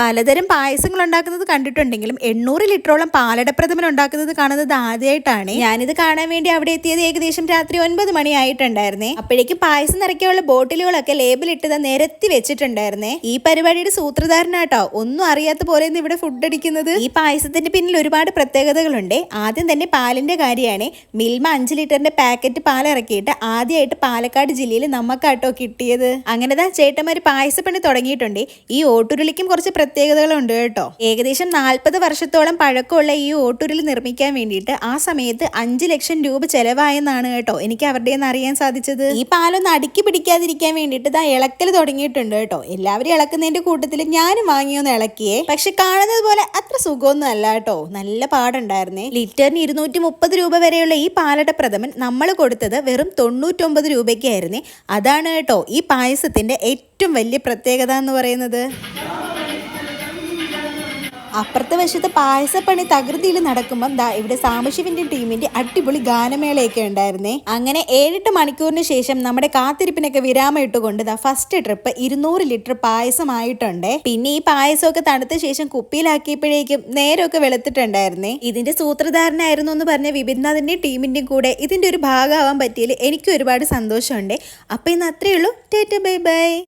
പലതരം പായസങ്ങൾ ഉണ്ടാക്കുന്നത് കണ്ടിട്ടുണ്ടെങ്കിലും എണ്ണൂറ് ലിറ്ററോളം പാലടപ്രഥമൻ ഉണ്ടാക്കുന്നത് കാണുന്നത് ആദ്യമായിട്ടാണ്. ഞാനിത് കാണാൻ വേണ്ടി അവിടെ എത്തിയത് ഏകദേശം രാത്രി ഒൻപത് മണിയായിട്ടുണ്ടായിരുന്നേ അപ്പോഴേക്കും പായസം നിറയ്ക്കാനുള്ള ബോട്ടിലുകളൊക്കെ ലേബിൾ ഇട്ടത് നിരത്തി വെച്ചിട്ടുണ്ടായിരുന്നേ. ഈ പരിപാടിയുടെ സൂത്രധാരനാട്ടോ ഒന്നും അറിയാത്ത പോലെ ഇവിടെ ഫുഡ് അടിക്കുന്നത്. ഈ പായസത്തിന്റെ പിന്നിൽ ഒരുപാട് പ്രത്യേകതകളുണ്ട്. ആദ്യം തന്നെ പാലിന്റെ കാര്യമാണ്. മിൽമ അഞ്ച് ലിറ്ററിന്റെ പാക്കറ്റ് പാൽ ഇറക്കിയിട്ട് ആദ്യമായിട്ട് പാലക്കാട് ജില്ലയിൽ നമുക്കാട്ടോ കിട്ടിയത്. അങ്ങനെ ദാ ചേട്ടന്മാര് പായസപ്പണി തുടങ്ങിയിട്ടുണ്ട്. ഈ ഓട്ടുരുളിക്കും കുറച്ച് പ്രത്യേകതകളുണ്ട് കേട്ടോ. ഏകദേശം നാൽപ്പത് വർഷത്തോളം പഴക്കമുള്ള ഈ ഓട്ടൂരിൽ നിർമ്മിക്കാൻ വേണ്ടിയിട്ട് ആ സമയത്ത് അഞ്ച് ലക്ഷം രൂപ ചെലവായെന്നാണ് കേട്ടോ എനിക്ക് അവരുടെ അറിയാൻ സാധിച്ചത്. ഈ പാലൊന്ന് അടുക്കി പിടിക്കാതിരിക്കാൻ വേണ്ടിയിട്ട് ഇതാ ഇളക്കൽ തുടങ്ങിയിട്ടുണ്ട് കേട്ടോ. എല്ലാവരും ഇളക്കുന്നതിന്റെ കൂട്ടത്തിൽ ഞാനും വാങ്ങിയൊന്ന് ഇളക്കിയേ. പക്ഷെ കാണുന്നത് പോലെ അത്ര സുഖമൊന്നും അല്ല കേട്ടോ. നല്ല പാടുണ്ടായിരുന്നേ. ലിറ്ററിന് ഇരുന്നൂറ്റി മുപ്പത് രൂപ വരെയുള്ള ഈ പാലട പ്രഥമൻ നമ്മൾ കൊടുത്തത് വെറും തൊണ്ണൂറ്റൊമ്പത് രൂപയ്ക്കായിരുന്നേ. അതാണ് കേട്ടോ ഈ പായസത്തിന്റെ ഏറ്റവും വലിയ പ്രത്യേകത എന്ന് പറയുന്നത്. അപ്പുറത്തെ വശത്ത് പായസപ്പണി തകൃതിയിൽ നടക്കുമ്പോൾ ദാ ഇവിടെ സാംബശിവിന്റെ ടീമിന്റെ അടിപൊളി ഗാനമേളയൊക്കെ ഉണ്ടായിരുന്നേ. അങ്ങനെ ഏഴെട്ട് മണിക്കൂറിന് ശേഷം നമ്മുടെ കാത്തിരിപ്പിനൊക്കെ വിരാമം ഇട്ടുകൊണ്ട് ദാ ഫസ്റ്റ് ട്രിപ്പ് ഇരുന്നൂറ് ലിറ്റർ പായസമായിട്ടുണ്ട്. പിന്നെ ഈ പായസമൊക്കെ തണുത്ത ശേഷം കുപ്പിയിലാക്കിയപ്പോഴേക്കും നേരമൊക്കെ വെളുത്തിട്ടുണ്ടായിരുന്നേ. ഇതിന്റെ സൂത്രധാരനായിരുന്നു എന്ന് പറഞ്ഞ വിപിൻനാഥിന്റെ ടീമിന്റെയും കൂടെ ഇതിന്റെ ഒരു ഭാഗമാവാൻ പറ്റിയതിൽ എനിക്ക് ഒരുപാട് സന്തോഷമുണ്ട്. അപ്പൊ ഇന്ന് അത്രയേ ഉള്ളൂ. Tata bye bye.